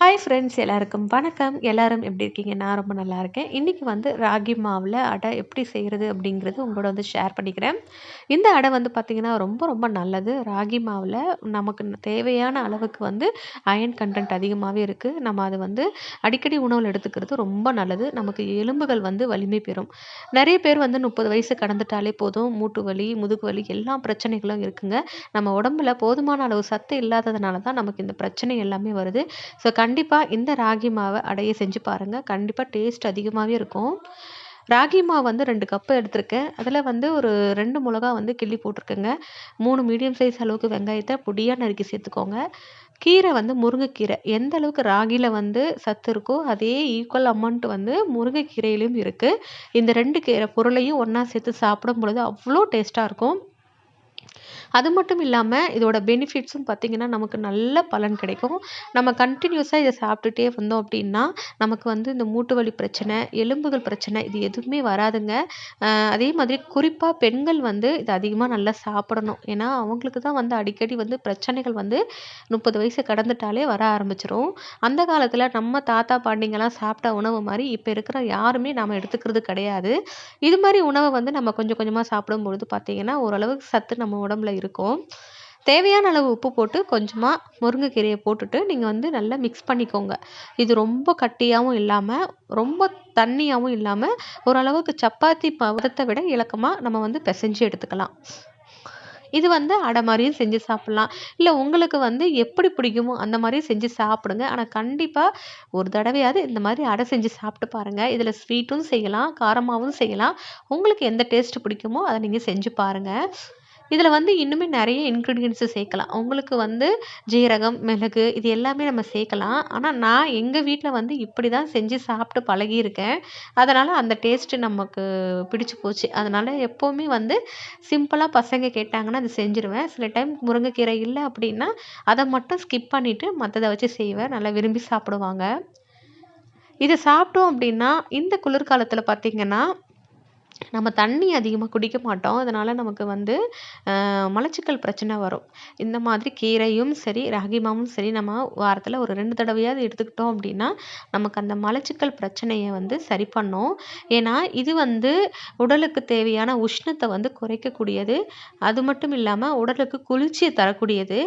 Hi friends எல்லாருக்கும் வணக்கம். எல்லாரும் எப்படி இருக்கீங்க? நான் ரொம்ப நல்லா இருக்கேன். இன்றைக்கி வந்து ராகி மாவில் அடை எப்படி செய்கிறது அப்படிங்கிறது உங்களோட வந்து ஷேர் பண்ணிக்கிறேன். இந்த அடை வந்து பார்த்திங்கன்னா ரொம்ப ரொம்ப நல்லது. ராகி மாவில் நமக்கு தேவையான அளவுக்கு வந்து அயன் கண்டென்ட் அதிகமாகவே இருக்குது நம்ம அது வந்து அடிக்கடி உணவில் எடுத்துக்கிறது ரொம்ப நல்லது. நமக்கு எலும்புகள் வந்து வலிமை பெறும். நிறைய பேர் வந்து முப்பது வயசு கடந்துட்டாலே போதும். மூட்டு வலி முதுகு வலி எல்லா பிரச்சனைகளும் இருக்குங்க. நம்ம உடம்புல போதுமான அளவு சத்து இல்லாததுனால தான் நமக்கு இந்த பிரச்சனை எல்லாமே வருது. ஸோ கண்டிப்பாக இந்த ராகி மாவை அடைய செஞ்சு பாருங்கள் கண்டிப்பாக டேஸ்ட் அதிகமாகவே இருக்கும். ராகி மாவு வந்து ரெண்டு கப்பு எடுத்திருக்கேன். அதில் வந்து ஒரு ரெண்டு மிளகா வந்து கிள்ளி போட்டிருக்கேங்க. மூணு மீடியம் சைஸ் அளவுக்கு வெங்காயத்தை பொடியாக நறுக்கி சேர்த்துக்கோங்க. கீரை வந்து முருங்கைக்கீரை. எந்த அளவுக்கு ராகியில் வந்து சத்து இருக்கோ அதே ஈக்குவல் அமௌண்ட் வந்து முருங்கைக்கீரையிலையும் இருக்குது இந்த ரெண்டு கீரை பொருளையும் ஒன்றா சேர்த்து சாப்பிடும் பொழுது அவ்வளோ டேஸ்ட்டாக இருக்கும். அது மட்டும் இல்லாமல் இதோட பெனிஃபிட்ஸும் பார்த்திங்கன்னா நமக்கு நல்ல பலன் கிடைக்கும். நம்ம கண்டினியூஸாக இதை சாப்பிட்டுட்டே வந்தோம் அப்படின்னா நமக்கு வந்து இந்த மூட்டு வலி பிரச்சனை எலும்புகள் பிரச்சனை இது எதுவுமே வராதுங்க. அதே மாதிரி குறிப்பாக பெண்கள் வந்து இது அதிகமாக நல்லா சாப்பிடணும். ஏன்னா அவங்களுக்கு தான் வந்து அடிக்கடி வந்து பிரச்சனைகள் வந்து முப்பது வயசு கடந்துட்டாலே வர ஆரம்பிச்சிடும் அந்த காலத்தில் நம்ம தாத்தா பாண்டிங்கெல்லாம் சாப்பிட்ட உணவு மாதிரி இப்போ இருக்கிற யாருமே நாம் எடுத்துக்கிறது கிடையாது. இது மாதிரி உணவை வந்து நம்ம கொஞ்சம் கொஞ்சமாக சாப்பிடும்பொழுது பார்த்திங்கன்னா ஓரளவுக்கு சத்து நம்ம உடம்புல இருக்கும். தேவையான அளவு உப்பு போட்டு கொஞ்சமாக முருங்கைக்கீரையை போட்டுட்டு நீங்கள் வந்து நல்லா மிக்ஸ் பண்ணிக்கோங்க. இது ரொம்ப கட்டியாகவும் இல்லாமல் ரொம்ப தண்ணியாகவும் இல்லாமல் ஓரளவுக்கு சப்பாத்தி பதத்தை விட இலக்கமாக நம்ம வந்து பிசைஞ்சு எடுத்துக்கலாம். இது வந்து அடை மாதிரியும் செஞ்சு சாப்பிட்லாம். இல்லை உங்களுக்கு வந்து எப்படி பிடிக்குமோ அந்த மாதிரியும் செஞ்சு சாப்பிடுங்க. ஆனால் கண்டிப்பாக ஒரு தடவையாவது இந்த மாதிரி அடை செஞ்சு சாப்பிட்டு பாருங்கள் இதில் ஸ்வீட்டும் செய்யலாம் காரமாகவும் செய்யலாம். உங்களுக்கு எந்த டேஸ்ட் பிடிக்குமோ அதை நீங்கள் செஞ்சு பாருங்கள் இதில் வந்து இன்னுமே நிறைய இன்க்ரீடியன்ஸு சேர்க்கலாம் உங்களுக்கு வந்து ஜீரகம் மிளகு இது எல்லாமே நம்ம சேர்க்கலாம் ஆனால் நான் எங்கள் வீட்டில் வந்து இப்படி தான் செஞ்சு சாப்பிட்டு பழகியிருக்கேன். அதனால் அந்த டேஸ்ட்டு நமக்கு பிடிச்சி போச்சு. அதனால் எப்போவுமே வந்து சிம்பிளாக பசங்க கேட்டாங்கன்னா அது செஞ்சுருவேன். சில டைம் முருங்கைக்கீரை இல்லை அப்படின்னா அதை மட்டும் ஸ்கிப் பண்ணிவிட்டு மற்றதை வச்சு செய்வேன். நல்லா விரும்பி சாப்பிடுவாங்க. இதை சாப்பிட்டோம் அப்படின்னா இந்த குளிர்காலத்தில் பார்த்திங்கன்னா நம்ம தண்ணி அதிகமாக குடிக்க மாட்டோம். அதனால் நமக்கு வந்து மலச்சிக்கல் பிரச்சனை வரும். இந்த மாதிரி கீரையும் சரி ராகி மாவும் சரி நம்ம வாரத்தில் ஒரு ரெண்டு தடவையாவது எடுத்துக்கிட்டோம் அப்படின்னா நமக்கு அந்த மலச்சிக்கல் பிரச்சனையை வந்து சரி பண்ணும். ஏன்னா இது வந்து உடலுக்கு தேவையான உஷ்ணத்தை வந்து குறைக்கக்கூடியது. அது மட்டும் இல்லாமல் உடலுக்கு குளிர்ச்சியை தரக்கூடியது.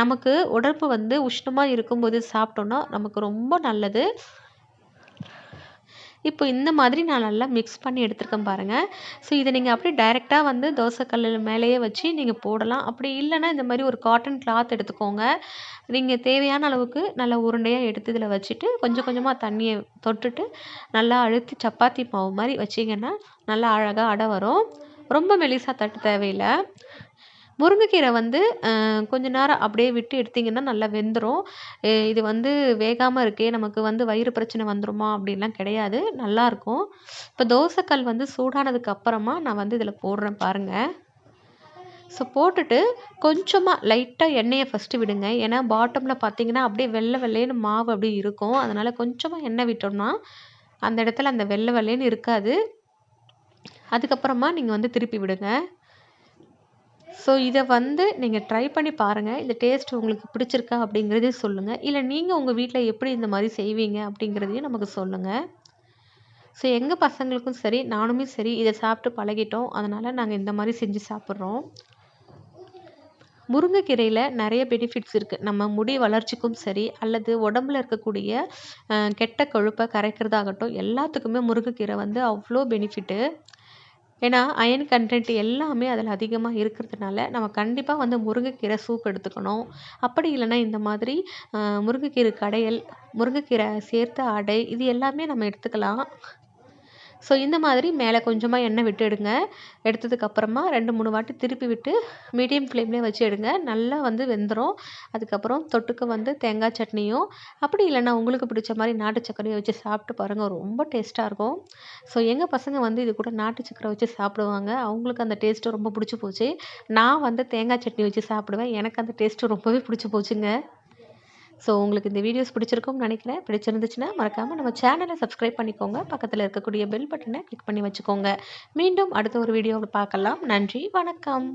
நமக்கு உடம்பு வந்து உஷ்ணமாக இருக்கும்போது சாப்பிட்டோன்னா நமக்கு ரொம்ப நல்லது. இப்போ இந்த மாதிரி நான் நல்லா மிக்ஸ் பண்ணி எடுத்துருக்கேன் பாருங்கள் ஸோ இதை நீங்கள் அப்படியே டைரெக்டாக வந்து தோசைக்கல்லில் மேலேயே வச்சு நீங்கள் போடலாம். அப்படி இல்லைன்னா இந்த மாதிரி ஒரு காட்டன் கிளாத் எடுத்துக்கோங்க. நீங்கள் தேவையான அளவுக்கு நல்லா உருண்டையாக எடுத்து இதில் வச்சுட்டு கொஞ்சம் கொஞ்சமாக தண்ணியை தொட்டுட்டு நல்லா அழுத்தி சப்பாத்தி மாவு மாதிரி வச்சிங்கன்னா நல்லா அழகாக அடை வரும். ரொம்ப மெலிசாக தட்டு தேவையில்லை. முருங்கைக்கீரை வந்து கொஞ்ச நேரம் அப்படியே விட்டு எடுத்திங்கன்னா நல்லா வெந்துடும் இது வந்து வேகாமல் இருக்கே நமக்கு வந்து வயிறு பிரச்சனை வந்துடுமா அப்படின்லாம் கிடையாது. நல்லாயிருக்கும் இப்போ தோசைக்கல் வந்து சூடானதுக்கு அப்புறமா நான் வந்து இதில் போடுறேன் பாருங்கள் ஸோ போட்டுட்டு கொஞ்சமாக லைட்டாக எண்ணெயை ஃபஸ்ட்டு விடுங்க. ஏன்னா பாட்டமில் பார்த்தீங்கன்னா அப்படியே வெள்ளை வெள்ளைன்னு மாவு அப்படியே இருக்கும். அதனால் கொஞ்சமாக எண்ணெய் விட்டோம்னா அந்த இடத்துல அந்த வெள்ளை வெள்ளைன்னு இருக்காது. அதுக்கப்புறமா நீங்கள் வந்து திருப்பி விடுங்க. ஸோ இதை வந்து நீங்கள் ட்ரை பண்ணி பாருங்கள் இந்த டேஸ்ட் உங்களுக்கு பிடிச்சிருக்கா அப்படிங்கிறதையும் சொல்லுங்கள் இல்லை நீங்கள் உங்கள் வீட்டில் எப்படி இந்த மாதிரி செய்வீங்க அப்படிங்கிறதையும் நமக்கு சொல்லுங்கள் ஸோ எங்கள் பசங்களுக்கும் சரி நானுமே சரி இதை சாப்பிட்டு பழகிட்டோம். அதனால் நாங்கள் இந்த மாதிரி செஞ்சு சாப்பிட்றோம். முருங்கைக்கீரையில் நிறைய பெனிஃபிட்ஸ் இருக்குது நம்ம முடி வளர்ச்சிக்கும் சரி அல்லது உடம்புல இருக்கக்கூடிய கெட்ட கொழுப்பை கரைக்கிறதாகட்டும் எல்லாத்துக்குமே முருங்கைக்கீரை வந்து அவ்வளோ பெனிஃபிட்டு ஏன்னா அயன் கண்டென்ட் எல்லாமே அதில் அதிகமாக இருக்கிறதுனால நம்ம கண்டிப்பாக வந்து முருங்கைக்கீரை சூப் எடுத்துக்கணும். அப்படி இல்லைன்னா இந்த மாதிரி முருங்கைக்கீரை கடையல் முருங்கைக்கீரை சேர்த்த அடை இது எல்லாமே நம்ம எடுத்துக்கலாம். ஸோ இந்த மாதிரி மேலே கொஞ்சமாக எண்ணெய் விட்டு எடுங்க. எடுத்ததுக்கப்புறமா ரெண்டு மூணு வாட்டி திருப்பி விட்டு மீடியம் ஃப்ளேம்லேயே வச்சு எடுங்க. நல்லா வந்து வெந்துடும் அதுக்கப்புறம் தொட்டுக்க வந்து தேங்காய் சட்னியும். அப்படி இல்லைன்னா உங்களுக்கு பிடிச்ச மாதிரி நாட்டு சக்கரையும் வச்சு சாப்பிட்டு பாருங்கள் ரொம்ப டேஸ்ட்டாக இருக்கும். ஸோ எங்கள் பசங்க வந்து இது கூட நாட்டு சக்கரை வச்சு சாப்பிடுவாங்க. அவங்களுக்கு அந்த டேஸ்ட்டு ரொம்ப பிடிச்சி போச்சு. நான் வந்து தேங்காய் சட்னி வச்சு சாப்பிடுவேன். எனக்கு அந்த டேஸ்ட்டு ரொம்பவே பிடிச்சி போச்சுங்க. ஸோ உங்களுக்கு இந்த வீடியோஸ் பிடிச்சிருக்கும்னு நினைக்கிறேன். பிடிச்சிருந்துச்சுன்னா மறக்காமல் நம்ம சேனலை சப்ஸ்கிரைப் பண்ணிக்கோங்க. பக்கத்தில் இருக்கக்கூடிய பெல் பட்டனை கிளிக் பண்ணி வச்சுக்கோங்க. மீண்டும் அடுத்த ஒரு வீடியோவில் பார்க்கலாம். நன்றி வணக்கம்.